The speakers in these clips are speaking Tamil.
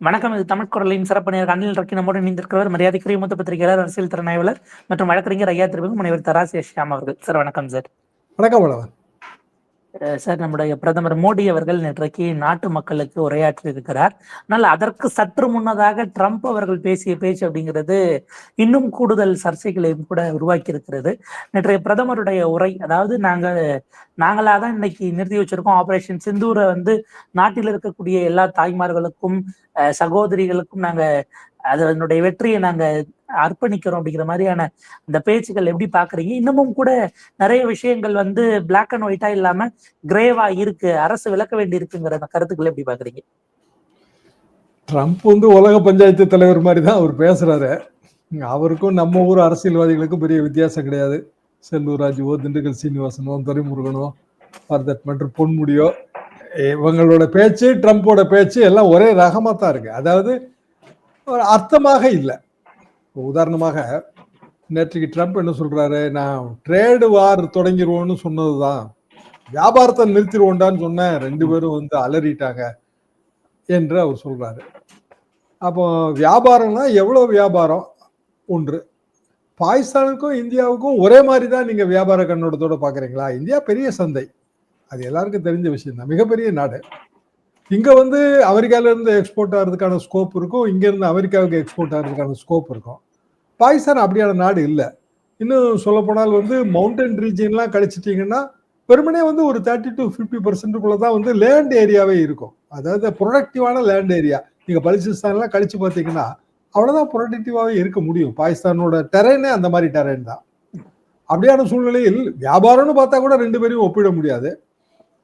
வணக்கம் இது தமிழ் குரலின் சிறப்பு நேர் அனில் ரக்கி நம்மோடு இணைந்திருக்கிறவர் மரியாதைக்குரிய மூத்த பத்திரிகையாளர் அரசியல் திறனாய்வாளர் மற்றும் வழக்கறிஞர் ஐயா திருப்பதி முனைவர் தராசி ஷியாம் அவர்கள். சார் வணக்கம் சார். வணக்கம். சார் நம்முடைய பிரதமர் மோடி அவர்கள் இன்றைக்கு நாட்டு மக்களுக்கு உரையாற்றி இருக்கிறார் ஆனால் அதற்கு சற்று முன்னதாக ட்ரம்ப் அவர்கள் பேசிய பேச்சு அப்படிங்கிறது இன்னும் கூடுதல் சர்ச்சைகளையும் கூட உருவாக்கி இருக்கிறது நேற்றைய பிரதமருடைய உரை அதாவது நாங்க நாங்களாக தான் இன்னைக்கு நிறுத்தி வச்சிருக்கோம். ஆபரேஷன் சிந்தூரை வந்து நாட்டில் இருக்கக்கூடிய எல்லா தாய்மார்களுக்கும் அஹ் சகோதரிகளுக்கும் அது அதனுடைய வெற்றியை நாங்க அர்ப்பணிக்கிறோம் அப்படிங்கிற மாதிரியான அந்த பேச்சுகள் எப்படி பாக்குறீங்க? இன்னமும் கூட நிறைய விஷயங்கள் வந்து பிளாக் அண்ட் ஒயிட்டா இல்லாம கிரேவா இருக்கு. அரசு விளக்க வேண்டி இருக்குங்கிற அந்த கருத்துக்களை எப்படி பாக்குறீங்க? ட்ரம்ப் வந்து உலக பஞ்சாயத்து தலைவர் மாதிரி தான் அவர் பேசுறாரு. அவருக்கும் நம்ம ஊர் அரசியல்வாதிகளுக்கும் பெரிய வித்தியாசம் கிடையாது. செல்லூர் ராஜுவோ திண்டுக்கல் சீனிவாசனோ துரைமுருகனோ பரதட் மற்றும் பொன்முடியோ இவங்களோட பேச்சு ட்ரம்ப்போட பேச்சு எல்லாம் ஒரே ரகமாக தான் இருக்கு. அதாவது அர்த்தமாக இல்லை. உதாரணமாக நேற்றுக்கு ட்ரம்ப் என்ன சொல்றாரு? நான் ட்ரேடு வார் தொடங்கிடுவோன்னு சொன்னதுதான். வியாபாரத்தை நிறுத்திடுவோண்டான்னு சொன்னேன் ரெண்டு பேரும் வந்து அலறிட்டாங்க என்று அவர் சொல்றாரு. அப்போ வியாபாரம்னா எவ்வளோ வியாபாரம்? ஒன்று. பாகிஸ்தானுக்கும் இந்தியாவுக்கும் ஒரே மாதிரி தான் நீங்கள் வியாபார கண்ணோட்டத்தோடு பார்க்குறீங்களா இந்தியா பெரிய சந்தை. அது எல்லாருக்கும் தெரிஞ்ச விஷயம் தான். மிகப்பெரிய நாடு. இங்க வந்து அமெரிக்கால இருந்து எக்ஸ்போர்ட் ஆகிறதுக்கான ஸ்கோப் இருக்கும். இங்க இருந்து அமெரிக்காவுக்கு எக்ஸ்போர்ட் ஆகிறதுக்கான ஸ்கோப் இருக்கும். பாகிஸ்தான் அப்படியான நாடு இல்லை. இன்னும் சொல்ல போனால் வந்து மவுண்டன் ரீஜியன்லாம் கழிச்சிட்டிங்கன்னா வெறுமனே வந்து ஒரு தேர்ட்டி டு ஃபிஃப்டி பர்சன்ட்டுக்குள்ள தான் வந்து லேண்ட் ஏரியாவே இருக்கும். அதாவது ப்ரொடக்டிவான லேண்ட் ஏரியா நீங்கள் பலுச்சிஸ்தான்லாம் கழிச்சு பார்த்தீங்கன்னா அவ்வளோதான் ப்ரொடக்டிவாகவே இருக்க முடியும். பாகிஸ்தானோட டெரைனே அந்த மாதிரி டெரைன் தான். அப்படியான சூழ்நிலையில் வியாபாரம்னு பார்த்தா கூட ரெண்டு பேரையும் ஒப்பிட முடியாது.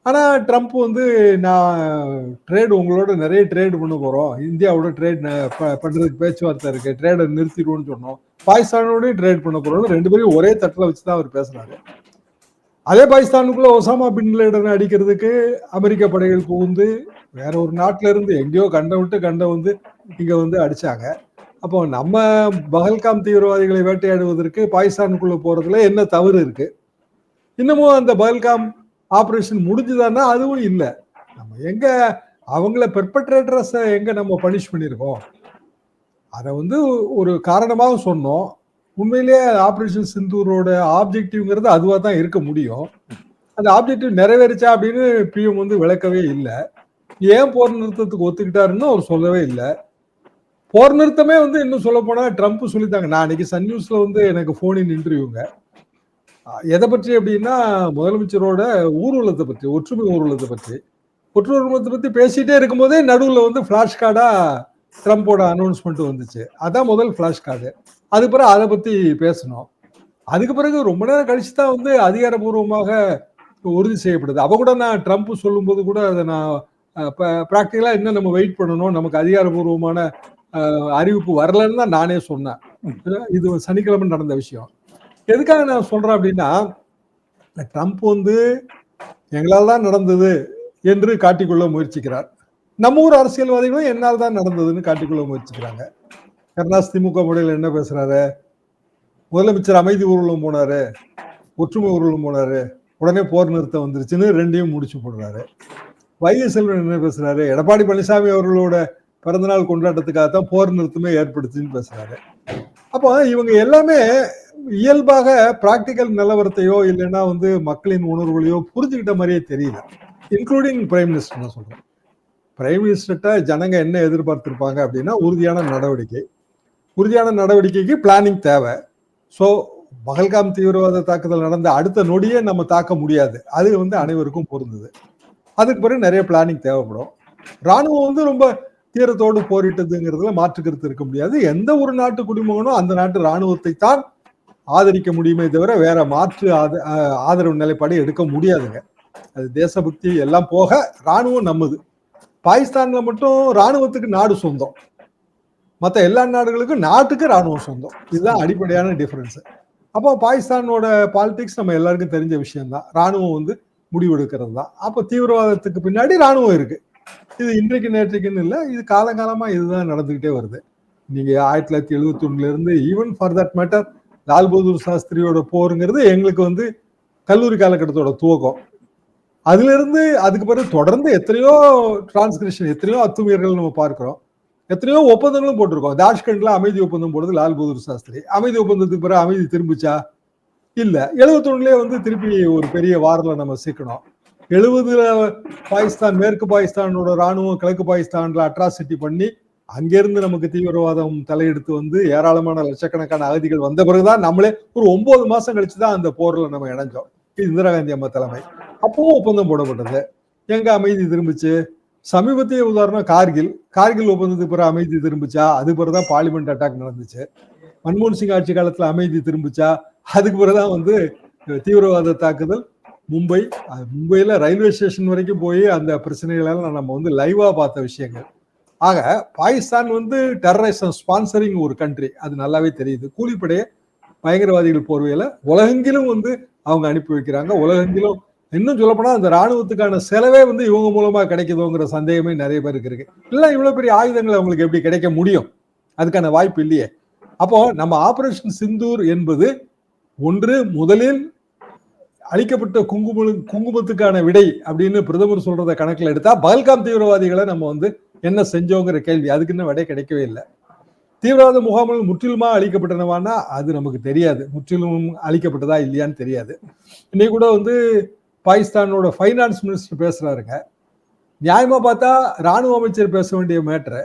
ஆனா ட்ரம்ப் வந்து நான் ட்ரேடு உங்களோட நிறைய ட்ரேடு பண்ண போறோம். இந்தியாவோட ட்ரேட் பண்றதுக்கு பேச்சுவார்த்தை இருக்கு. ட்ரேடை நிறுத்திடுவோம்னு சொன்னோம். பாகிஸ்தானோடய ட்ரேட் பண்ண போறோம் ரெண்டு பேரையும் ஒரே தட்டில் வச்சு தான் அவர் பேசுறாரு. அதே பாகிஸ்தானுக்குள்ள ஒசாமா பின் லேடன் அடிக்கிறதுக்கு அமெரிக்க படைகள் புகுந்து வேற ஒரு நாட்டில இருந்து எங்கேயோ கண்ட விட்டு கண்ட வந்து இங்க வந்து அடிச்சாங்க. அப்போ நம்ம பகல்காம் தீவிரவாதிகளை வேட்டையாடுவதற்கு பாகிஸ்தானுக்குள்ள போறதுல என்ன தவறு இருக்கு? இன்னமும் அந்த பகல்காம் ஆப்ரேஷன் முடிஞ்சுதான்னா அதுவும் இல்லை. நம்ம எங்க அவங்கள பெர்பட்ரேட்டர்ஸை எங்க நம்ம பனிஷ் பண்ணியிருக்கோம் அதை வந்து ஒரு காரணமாக சொன்னோம். உண்மையிலேயே ஆப்ரேஷன் சிந்தூரோட ஆப்ஜெக்டிவ்ங்கிறது அதுவாக தான் இருக்க முடியும். அந்த ஆப்ஜெக்டிவ் நிறைவேறிச்சா அப்படின்னு பிஎம் வந்து விளக்கவே இல்லை. ஏன் போர் நிறுத்தத்துக்கு ஒத்துக்கிட்டாருன்னு அவர் சொல்லவே இல்லை. போர் நிறுத்தமே வந்து இன்னும் சொல்ல போனா ட்ரம்ப் சொல்லித்தாங்க நான் அன்னைக்கு சன் நியூஸ்ல வந்து எனக்கு போனின் இன்டர்வியூங்க எதை பற்றி அப்படின்னா முதலமைச்சரோட ஊர்வலத்தை பற்றி ஒற்றுமை ஊர்வலத்தை பற்றி. ஒற்றுமை ஊர்வலத்தை பற்றி பேசிட்டே இருக்கும்போதே நடுவில் வந்து ஃப்ளாஷ் கார்டா ட்ரம்ப்போட அனௌன்ஸ்மெண்ட் வந்துச்சு. அதான் முதல் ஃப்ளாஷ் கார்டு அது பிறகு அதை பற்றி பேசணும். அதுக்கு பிறகு ரொம்ப நேரம் கழிச்சு தான் வந்து அதிகாரபூர்வமாக உறுதி செய்யப்படுது. அவ கூட நான் ட்ரம்ப் சொல்லும்போது கூட அதை நான் ப்ராக்டிக்கலாக இன்னும் நம்ம வெயிட் பண்ணணும். நமக்கு அதிகாரபூர்வமான அறிவிப்பு வரலன்னு தான் நானே சொன்னேன். இது சனிக்கிழமை நடந்த விஷயம். எதுக்காக நான் சொல்றேன் அப்படின்னா ட்ரம்ப் வந்து எங்களால் தான் நடந்தது என்று காட்டிக்கொள்ள முயற்சிக்கிறார். நம்ம ஊர் அரசியல்வாதிகளும் என்னால் தான் நடந்ததுன்னு காட்டிக்கொள்ள முயற்சிக்கிறாங்க. கருணாஸ் திமுக முறையில் என்ன பேசுறாரு? முதலமைச்சர் அமைதி ஊர்வலம் போனாரு ஒற்றுமை ஊர்வலம் போனாரு உடனே போர் நிறுத்தம் வந்துருச்சுன்னு ரெண்டையும் முடிச்சு போடுறாரு. வைகை செல்வன் என்ன பேசுறாரு? எடப்பாடி பழனிசாமி அவர்களோட பிறந்தநாள் கொண்டாட்டத்துக்காக தான் போர் நிறுத்தமே ஏற்படுத்துன்னு பேசுறாரு. அப்போ இவங்க எல்லாமே இயல்பாக பிராக்டிக்கல் நிலவரத்தையோ இல்லைன்னா வந்து மக்களின் உணர்வுகளையோ புரிஞ்சுக்கிட்ட மாதிரியே தெரியல. இன்க்ளூடிங் பிரைம் மினிஸ்டர் நான் சொல்றேன். பிரைம் மினிஸ்டர்கிட்ட ஜனங்க என்ன எதிர்பார்த்திருப்பாங்க அப்படின்னா உறுதியான நடவடிக்கை. உறுதியான நடவடிக்கைக்கு பிளானிங் தேவை. ஸோ பகல்காம் தீவிரவாத தாக்குதல் நடந்த அடுத்த நொடியே நம்ம தாக்க முடியாது. அது வந்து அனைவருக்கும் பொருந்தது. அதுக்கு பிறகு நிறைய பிளானிங் தேவைப்படும். ராணுவம் வந்து ரொம்ப தீரத்தோடு போரிட்டதுங்கிறதுல மாற்று கருத்து இருக்க முடியாது. எந்த ஒரு நாட்டு குடிமகனும் அந்த நாட்டு ராணுவத்தை தான் ஆதரிக்க முடியுமே தவிர வேற மாற்று ஆதரவு நிலைப்பாடு எடுக்க முடியாதுங்க. அது தேசபக்தி எல்லாம் போக ராணுவம் நம்மது பாகிஸ்தான்ல மட்டும் ராணுவத்துக்கு நாடு சொந்தம். மற்ற எல்லா நாடுகளுக்கும் நாட்டுக்கு ராணுவம் சொந்தம். இதுதான் அடிப்படையான டிஃபரன்ஸ் அப்போ பாகிஸ்தானோட பாலிடிக்ஸ் நம்ம எல்லாருக்கும் தெரிஞ்ச விஷயம்தான். ராணுவம் வந்து முடிவெடுக்கிறது தான் அப்போ தீவிரவாதத்துக்கு பின்னாடி ராணுவம் இருக்கு. இது இன்றைக்கு நேற்றைக்குன்னு இல்லை இது காலங்காலமாக இதுதான் நடந்துக்கிட்டே வருது. நீங்கள் ஆயிரத்தி தொள்ளாயிரத்தி எழுபத்தி ஒன்றுலேருந்து even for that matter Lal Bahadur சாஸ்திரியோட போருங்கிறது எங்களுக்கு வந்து கல்லூரி காலகட்டத்தோட துவக்கம். அதுல இருந்து அதுக்கு பிறகு தொடர்ந்து எத்தனையோ டிரான்ஸ்கிரிப்ஷன் எத்தனையோ அத்துமீறல்கள் நம்ம பார்க்கிறோம். எத்தனையோ ஒப்பந்தங்களும் போட்டிருக்கோம். தாஷ்கண்ட்ல அமைதி ஒப்பந்தம் போடுறது லால் பகதூர் சாஸ்திரி. அமைதி ஒப்பந்தத்துக்கு பிறகு அமைதி திரும்பிச்சா? இல்ல. எழுபத்தொன்னுலயே வந்து திருப்பி ஒரு பெரிய வாரில் நம்ம சிக்கணும் எழுபதுல பாகிஸ்தான் மேற்கு பாகிஸ்தானோட ராணுவம் கிழக்கு பாகிஸ்தான்ல அட்ராசிட்டி பண்ணி அங்கிருந்து நமக்கு தீவிரவாதம் தலையெடுத்து வந்து ஏராளமான லட்சக்கணக்கான அகதிகள் வந்த பிறகுதான் நம்மளே ஒரு ஒன்பது மாசம் கழிச்சு தான் அந்த போர்ல நம்ம இணைஞ்சோம். இந்திரா காந்தி அம்மா தலைமை. அப்பவும் ஒப்பந்தம் போடப்பட்டது. எங்க அமைதி திரும்பிச்சு? சமீபத்திய உதாரணம் கார்கில். கார்கில் ஒப்பந்தத்துக்கு பிறகு அமைதி திரும்பிச்சா? அது பிறகுதான் பார்லிமெண்ட் அட்டாக் நடந்துச்சு. மன்மோகன் சிங் ஆட்சி காலத்துல அமைதி திரும்பிச்சா? அதுக்கு பிறகுதான் வந்து தீவிரவாத தாக்குதல் மும்பை. மும்பையில ரயில்வே ஸ்டேஷன் வரைக்கும் போய் அந்த பிரச்சனைகளெல்லாம் நம்ம வந்து லைவா பார்த்த விஷயங்கள். ஆக பாகிஸ்தான் வந்து டெரரிசம் ஸ்பான்சரிங் ஒரு கண்ட்ரி அது நல்லாவே தெரியுது. கூலிப்படையை பயங்கரவாதிகள் போர்வையில உலகெங்கிலும் வந்து அவங்க அனுப்பி வைக்கிறாங்க. உலகெங்கிலும் இன்னும் சொல்லப்போனால் அந்த ராணுவத்துக்கான செலவே வந்து இவங்க மூலமா கிடைக்குதுங்கிற சந்தேகமே நிறைய பேருக்கு இருக்கு. இல்லை இவ்வளோ பெரிய ஆயுதங்கள் அவங்களுக்கு எப்படி கிடைக்க முடியும்? அதுக்கான வாய்ப்பு இல்லையே. அப்போ நம்ம ஆபரேஷன் சிந்தூர் என்பது ஒன்று முதலில் அளிக்கப்பட்ட குங்கும குங்குமத்துக்கான விடை அப்படின்னு பிரதமர் சொல்றத கணக்கில் எடுத்தா பல்காம் தீவிரவாதிகளை நம்ம வந்து என்ன செஞ்சோங்கிற கேள்வி. அதுக்கு இன்னும் விடை கிடைக்கவே இல்லை. தீவிரவாத முகாம்கள் முற்றிலுமா அழிக்கப்பட்டனவானா அது நமக்கு தெரியாது. முற்றிலும் அழிக்கப்பட்டதா இல்லையான்னு தெரியாது. இன்னைக்கு கூட வந்து பாகிஸ்தானோட ஃபைனான்ஸ் மினிஸ்டர் பேசுறாருங்க. நியாயமா பார்த்தா ராணுவ அமைச்சர் பேச வேண்டிய மேட்ரு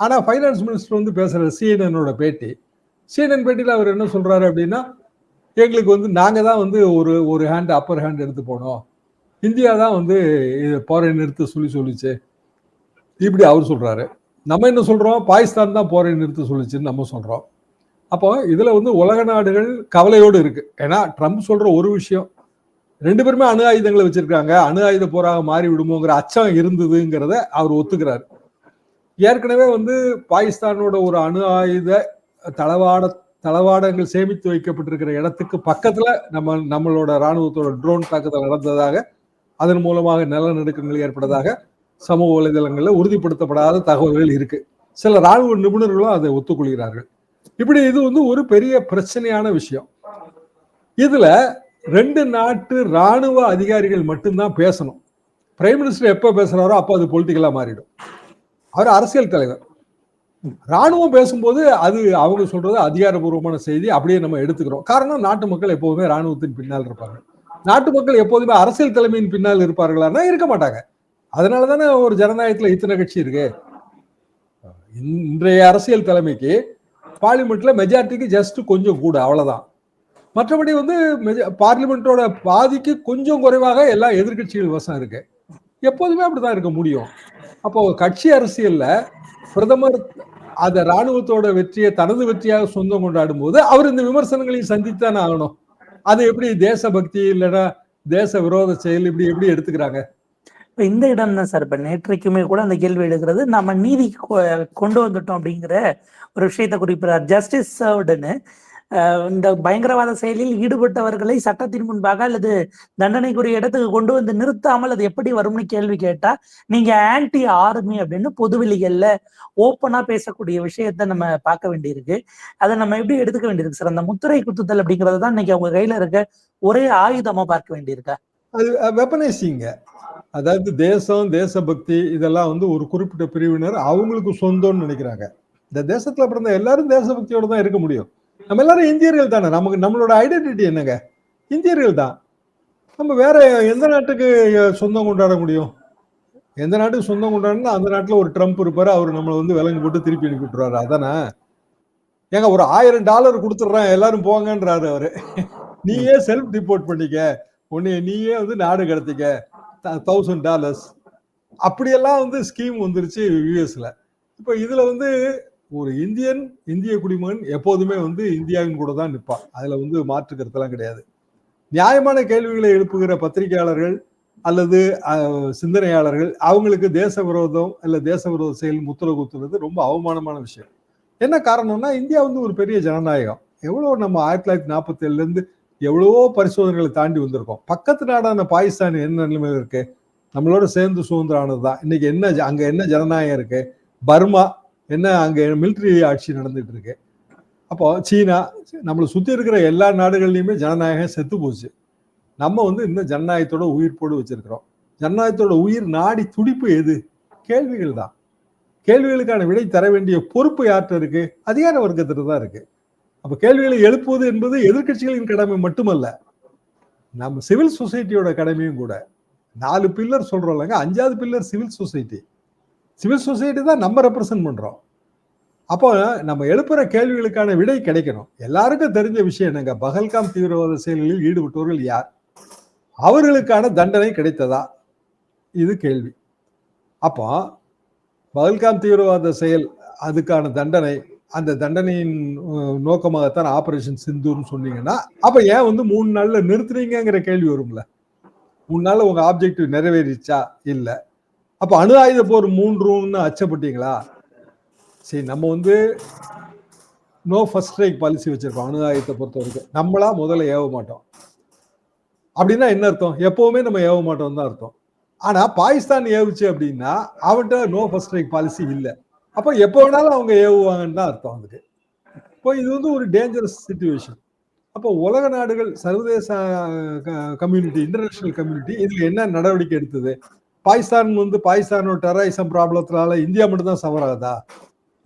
ஆனா ஃபைனான்ஸ் மினிஸ்டர் வந்து பேசுற சிஎன்எனோட பேட்டி. சிஎன்என் பேட்டியில் அவர் என்ன சொல்றாரு அப்படின்னா எங்களுக்கு வந்து நாங்கள் தான் வந்து ஒரு ஒரு ஹேண்ட் அப்பர் ஹேண்ட் எடுத்து போனோம். இந்தியா தான் வந்து போரை நிறுத்த சொல்லி சொல்லிச்சு. இப்படி அவர் சொல்கிறாரு நம்ம என்ன சொல்கிறோம் பாகிஸ்தான் தான் போரை நிறுத்த சொல்லிச்சுன்னு நம்ம சொல்கிறோம் அப்போ இதில் வந்து உலக நாடுகள் கவலையோடு இருக்குது ஏன்னா ட்ரம்ப் சொல்கிற ஒரு விஷயம் ரெண்டு பேருமே அணு ஆயுதங்களை வச்சிருக்காங்க. அணு ஆயுத போராக மாறி விடுமோங்கிற அச்சம் இருந்ததுங்கிறத அவர் ஒத்துக்கிறார். ஏற்கனவே வந்து பாகிஸ்தானோட ஒரு அணு ஆயுத தளவாட தளவாடங்கள் சேமித்து வைக்கப்பட்டிருக்கிற இடத்துக்கு பக்கத்தில் நம்ம நம்மளோட ராணுவத்தோட ட்ரோன் தாக்குதல் நடந்ததாக அதன் மூலமாக நிலநடுக்கங்கள் ஏற்பட்டதாக சமூக வலைதளங்களில் உறுதிப்படுத்தப்படாத தகவல்கள் இருக்கு. சில ராணுவ நிபுணர்களும் அதை ஒத்துக்கொள்கிறார்கள். இப்படி இது வந்து ஒரு பெரிய பிரச்சனையான விஷயம். இதுல ரெண்டு நாட்டு ராணுவ அதிகாரிகள் மட்டும்தான் பேசணும். பிரைம் மினிஸ்டர் எப்ப பேசுறாரோ அப்போ அது பொலிட்டிக்கலா மாறிடும். அவர் அரசியல் தலைவர். ராணுவம் பேசும்போது அது அவங்க சொல்றது அதிகாரபூர்வமான செய்தி அப்படியே நம்ம எடுத்துக்கிறோம். காரணம் நாட்டு மக்கள் எப்போதுமே ராணுவத்தின் பின்னால் இருப்பாங்க நாட்டு மக்கள் எப்போதுமே அரசியல் தலைமையின் பின்னால் இருப்பார்களான்னா இருக்க மாட்டாங்க. அதனால தானே ஒரு ஜனநாயகத்தில் இத்தனை கட்சி இருக்கு? இன்றைய அரசியல் தலைமைக்கு பார்லிமெண்ட்ல மெஜாரிட்டிக்கு ஜஸ்ட் கொஞ்சம் கூட அவ்வளவுதான். மற்றபடி வந்து பார்லிமெண்ட்டோட பாதிக்கு கொஞ்சம் குறைவாக எல்லா எதிர்கட்சிகள் வசம் இருக்கு. எப்போதுமே அப்படிதான் இருக்க முடியும். அப்போ கட்சி அரசியல்ல பிரதமர் அந்த ராணுவத்தோட வெற்றியை தனது வெற்றியாக சொந்தம் கொண்டாடும் போது அவர் இந்த விமர்சனங்களையும் சந்தித்தானே ஆகணும். அது எப்படி தேசபக்தி இல்லைன்னா தேச விரோத செயல் இப்படி எப்படி எடுத்துக்கிறாங்க? இப்ப இந்த இடம் தான் சார். இப்ப நேற்றைக்குமே கூட அந்த கேள்வி எடுக்கிறது நம்ம நீதி கொண்டு வந்துட்டோம் அப்படிங்கிற ஒரு விஷயத்த குறிப்பிடார் ஜஸ்டிஸ் சர்வ்டுன்னு இந்த பயங்கரவாத செயலில் ஈடுபட்டவர்களை சட்டத்தின் முன்பாக அல்லது தண்டனைக்குரிய இடத்துக்கு கொண்டு வந்து நிறுத்தாமல் அது எப்படி வரும்னு கேள்வி கேட்டா நீங்க ஆன்டி ஆர்மி அப்படின்னு பொதுவெளிகள்ல ஓப்பனா பேசக்கூடிய விஷயத்த நம்ம பார்க்க வேண்டியிருக்கு. அதை நம்ம எப்படி எடுத்துக்க வேண்டியிருக்கு சார்? அந்த முத்திரை குத்துதல் அப்படிங்கிறது தான் இன்னைக்கு அவங்க கையில இருக்க ஒரே ஆயுதமா பார்க்க வேண்டியிருக்கா? அது வெப்பனைசிங்க அதாவது தேசம் தேசபக்தி இதெல்லாம் வந்து ஒரு குறிப்பிட்ட பிரிவினர் அவங்களுக்கு சொந்தம்னு நினைக்கிறாங்க. இந்த தேசத்துல பிறந்த எல்லாரும் தேசபக்தியோட தான் இருக்க முடியும். நம்ம எல்லாரும் இந்தியர்கள் தானே. நமக்கு நம்மளோட ஐடென்டிட்டி என்னங்க? இந்தியர்கள் தான். நம்ம வேற எந்த நாட்டுக்கு சொந்தம் கொண்டாட முடியும்? எந்த நாட்டுக்கு சொந்தம் கொண்டாடணும்னா அந்த நாட்டில் ஒரு ட்ரம்ப் இருப்பார் அவர் நம்மளை வந்து விலங்கு போட்டு திருப்பி அனுப்பி விட்டுருவாரு. அதானே? ஏங்க ஒரு ஆயிரம் டாலர் கொடுத்துட்றேன் எல்லாரும் போங்கன்றாரு அவரு. நீயே செல்ஃப் டிப்போர்ட் பண்ணிக்க. உன்னை நீயே வந்து நாடு கடத்திக்க. தௌசண்ட் டாலர்ஸ் அப்படியெல்லாம் வந்து ஸ்கீம் வந்துருச்சு யூஎஸ்ல இப்போ இதுல வந்து ஒரு இந்தியன் இந்திய குடிமகன் எப்போதுமே வந்து இந்தியாவின் கூட தான் நிற்பான். அதுல வந்து மாற்று கருத்தெல்லாம் கிடையாது. நியாயமான கேள்விகளை எழுப்புகிற பத்திரிகையாளர்கள் அல்லது சிந்தனையாளர்கள் அவங்களுக்கு தேச விரோதம் இல்லை தேச விரோத செயல் முத்திர குத்துறது ரொம்ப அவமானமான விஷயம். என்ன காரணம்னா இந்தியா வந்து ஒரு பெரிய ஜனநாயகம். எவ்வளோ நம்ம ஆயிரத்தி தொள்ளாயிரத்தி நாற்பத்தி ஏழுலேருந்து எவ்வளவோ பரிசோதனைகளை தாண்டி வந்திருக்கோம். பக்கத்து நாடான பாகிஸ்தான் என்ன நிலைமையில் இருக்கு? நம்மளோட சேர்ந்து சுதந்திரம் ஆனது தான். இன்னைக்கு என்ன அங்க என்ன ஜனநாயகம் இருக்கு? பர்மா என்ன அங்க மிலிட்ரி ஆட்சி நடந்துட்டு இருக்கு? அப்போ சீனா நம்மளை சுற்றி இருக்கிற எல்லா நாடுகள்லையுமே ஜனநாயகம் செத்து போச்சு. நம்ம வந்து இன்னும் ஜனநாயகத்தோட உயிர் போடு வச்சிருக்கிறோம். ஜனநாயகத்தோட உயிர் நாடி துடிப்பு எது? கேள்விகள் தான். கேள்விகளுக்கான விடை தர வேண்டிய பொறுப்பு யார்கிட்ட இருக்கு? அதிகார வர்க்கத்திட்ட தான் இருக்கு. அப்ப கேள்விகளை எழுப்புவது என்பது எதிர்க்கட்சிகளின் கடமை மட்டுமல்ல நம்ம சிவில் சொசைட்டியோட கடமையும் கூட. நாலு பில்லர் சொல்றோம்லங்க அஞ்சாவது pillar civil society. Civil society தான் நம்ம ரெப்ரசன்ட் பண்றோம். அப்போ நம்ம எழுப்புற கேள்விகளுக்கான விடை கிடைக்கணும். எல்லாருக்கும் தெரிஞ்ச விஷயம் என்னங்க பகல்காம் தீவிரவாத செயல்களில் ஈடுபட்டவர்கள் யார்? அவர்களுக்கான தண்டனை கிடைத்ததா? இது கேள்வி. அப்போ பகல்காம் தீவிரவாத செயல் அதுக்கான தண்டனை அந்த தண்டனையின் நோக்கமாகத்தான் ஆபரேஷன் சிந்துன்னு சொன்னீங்கன்னா அப்ப ஏன் வந்து மூணு நாள்ல நிறுத்துறீங்கங்கிற கேள்வி வரும்ல. மூணு நாள்ல உங்க ஆப்ஜெக்டிவ் நிறைவேறிச்சா? இல்ல. அப்ப அணு ஆயுத போர் மூன்றுன்னு அச்சப்பட்டீங்களா? சரி நம்ம வந்து நோ ஃபர்ஸ்ட் ஸ்ட்ரைக் பாலிசி வச்சிருக்கோம் அணு ஆயுதத்தை பொறுத்த வரைக்கும் நம்மளா முதல்ல ஏவ மாட்டோம். அப்படின்னா என்ன அர்த்தம்? எப்பவுமே நம்ம ஏவ மாட்டோம் தான் அர்த்தம். ஆனா பாகிஸ்தான் ஏவுச்சு அப்படின்னா அவன்கிட்ட நோ ஃபர்ஸ்ட் ஸ்ட்ரைக் பாலிசி இல்லை. அப்போ எப்போ வேணாலும் அவங்க ஏவுவாங்கன்னு தான் அர்த்தம் அதுக்கு. இப்போ இது வந்து ஒரு டேஞ்சரஸ் சுச்சுவேஷன் அப்போ உலக நாடுகள் சர்வதேச கம்யூனிட்டி இன்டர்நேஷனல் கம்யூனிட்டி இதுல என்ன நடவடிக்கை எடுத்தது? பாகிஸ்தான் வந்து பாகிஸ்தானோட டெரரிசம் ப்ராப்ளத்தினால இந்தியா மட்டும் தான் சஃபர் ஆகுதா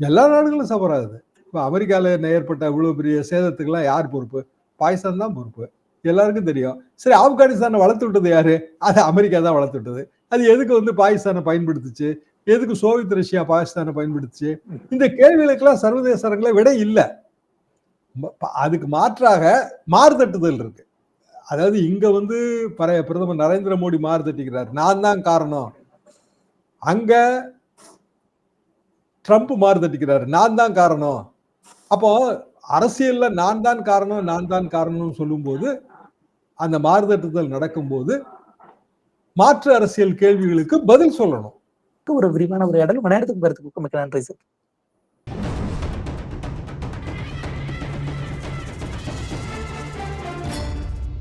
எல்லா நாடுகளும் சஃபர் ஆகுது இப்போ அமெரிக்காவில் ஏற்பட்ட இவ்வளவு பெரிய சேதத்துக்கெல்லாம் யார் பொறுப்பு? பாகிஸ்தான் தான் பொறுப்பு. எல்லாருக்கும் தெரியும். சரி ஆப்கானிஸ்தானை வளர்த்து விட்டது யாரு? அது அமெரிக்கா தான் வளர்த்து விட்டது. அது எதுக்கு வந்து பாகிஸ்தானை பயன்படுத்துச்சு? எதுக்கு சோவியத் ரஷ்யா பாகிஸ்தானை பயன்படுத்துச்சு? இந்த கேள்விகளுக்கெல்லாம் சர்வதேச அரங்கில் விட இல்லை. அதுக்கு மாற்றாக மாறுதட்டுதல் இருக்கு. அதாவது இங்க வந்து பழைய பிரதமர் நரேந்திர மோடி மாறுதட்டிக்கிறார். நான் தான் காரணம். அங்க ட்ரம்ப் மாறுதட்டிக்கிறாரு. நான் தான் காரணம். அப்போ அரசியல்ல நான் தான் காரணம் நான் தான் காரணம்னு சொல்லும்போது அந்த மாறுதட்டுதல் நடக்கும்போது மாற்று அரசியல் கேள்விகளுக்கு பதில் சொல்லணும். ஒரு விரிவான உரையாடல். மணி நேரத்துக்கு பேரத்துக்கு மிக்க நன்றி சார்.